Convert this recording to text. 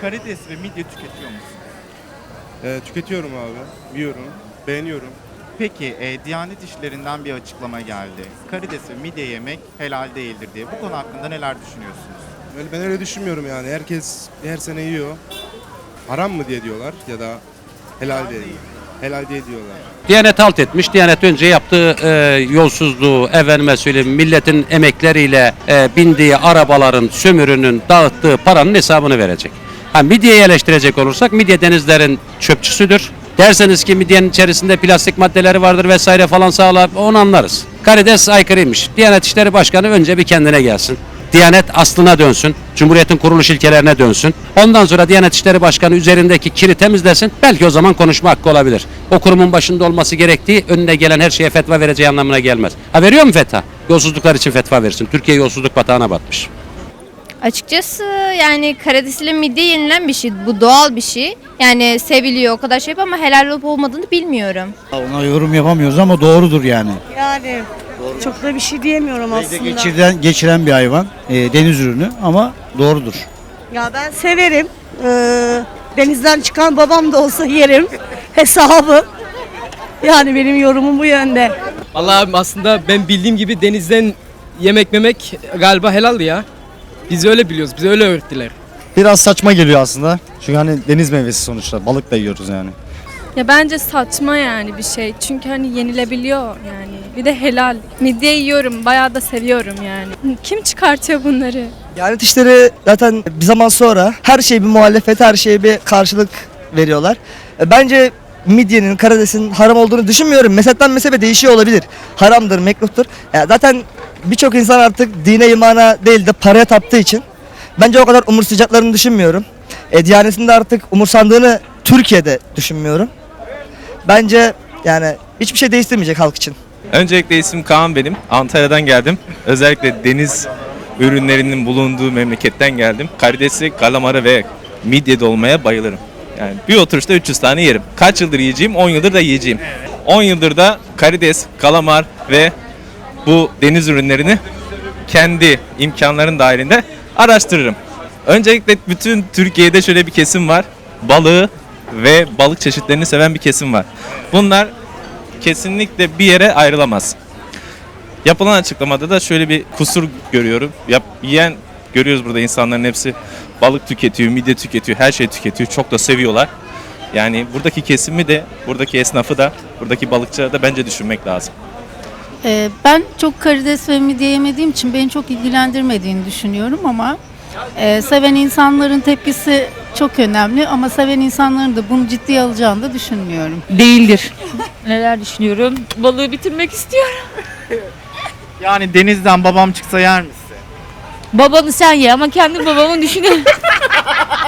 karides ve midye tüketiyor musun? Ee, tüketiyorum abi. Yiyorum. Beğeniyorum. Peki e, Diyanet İşleri'nden bir açıklama geldi. Karides ve midye yemek helal değildir diye. Bu konu hakkında neler düşünüyorsunuz? Öyle, ben öyle düşünmüyorum yani. Herkes her sene yiyor. Haram mı diye diyorlar ya da helal diye. Helal diye diyorlar. Diyanet alt etmiş. Diyanet önce yaptığı e, yolsuzluğu, efendime söyleyeyim milletin emekleriyle e, bindiği arabaların, sömürünün dağıttığı paranın hesabını verecek. Ha midyeyi eleştirecek olursak midye denizlerin çöpçüsüdür. Derseniz ki midyenin içerisinde plastik maddeleri vardır vesaire falan sağlar onu anlarız. Karides aykırıymış. Diyanet İşleri Başkanı önce bir kendine gelsin. Diyanet aslına dönsün. Cumhuriyetin kuruluş ilkelerine dönsün. Ondan sonra Diyanet İşleri Başkanı üzerindeki kiri temizlesin. Belki o zaman konuşma hakkı olabilir. O kurumun başında olması gerektiği önüne gelen her şeye fetva vereceği anlamına gelmez. Ha veriyor mu fetva? Yolsuzluklar için fetva versin. Türkiye yolsuzluk batağına batmış. Açıkçası yani karidesli midye yenilen bir şey. Bu doğal bir şey. Yani seviliyor o kadar şey ama helal olup olmadığını bilmiyorum. Ona yorum yapamıyoruz ama doğrudur yani. Yani çok da bir şey diyemiyorum aslında. geçiren, geçiren bir hayvan, e, deniz ürünü ama doğrudur. Ya ben severim. Ee, denizden çıkan babam da olsa yerim. Hesabı. Yani benim yorumum bu yönde. Vallahi abi aslında ben bildiğim gibi denizden yemek memek galiba helaldi ya. Biz öyle biliyoruz, bize öyle öğrettiler. Biraz saçma geliyor aslında. Çünkü hani deniz meyvesi sonuçta. Balık da yiyoruz yani. Ya bence saçma yani bir şey. Çünkü hani yenilebiliyor yani. Bir de helal. Midye yiyorum. Bayağı da seviyorum yani. Kim çıkartıyor bunları? Diyanet işleri zaten bir zaman sonra her şey bir muhalefet, her şeye bir karşılık veriyorlar. E, Bence midyenin, karidesin haram olduğunu düşünmüyorum. Mezhepten mezhebe değişiyor olabilir. Haramdır, mekruhtur. Ya zaten birçok insan artık dine imana değil de paraya taptığı için bence o kadar umursayacaklarını düşünmüyorum. E, Diyanet'in artık umursandığını Türkiye'de düşünmüyorum. Bence yani hiçbir şey değiştirmeyecek halk için. Öncelikle isim Kaan benim. Antalya'dan geldim. Özellikle deniz ürünlerinin bulunduğu memleketten geldim. Karidesi, kalamarı ve midye dolmaya bayılırım. Yani bir oturuşta 300 tane yerim. Kaç yıldır yiyeceğim? 10 yıldır da yiyeceğim. 10 yıldır da karides, kalamar ve bu deniz ürünlerini kendi imkanların dahilinde araştırırım. Öncelikle bütün Türkiye'de şöyle bir kesim var. Balığı ve balık çeşitlerini seven bir kesim var. Bunlar kesinlikle bir yere ayrılamaz. Yapılan açıklamada da şöyle bir kusur görüyorum. Yap, yiyen görüyoruz burada insanların hepsi balık tüketiyor, midye tüketiyor, her şey tüketiyor. Çok da seviyorlar. Yani buradaki kesimi de, buradaki esnafı da, buradaki balıkçıları da bence düşünmek lazım. Ee, ben çok karides ve midye yemediğim için beni çok ilgilendirmediğini düşünüyorum ama e, seven insanların tepkisi çok önemli ama seven insanların da bunu ciddiye alacağını da düşünmüyorum. Değildir. Neler düşünüyorum? Balığı bitirmek istiyorum. Yani denizden babam çıksa yer misin? Babanı sen ye ama kendi babamı düşünüyorum.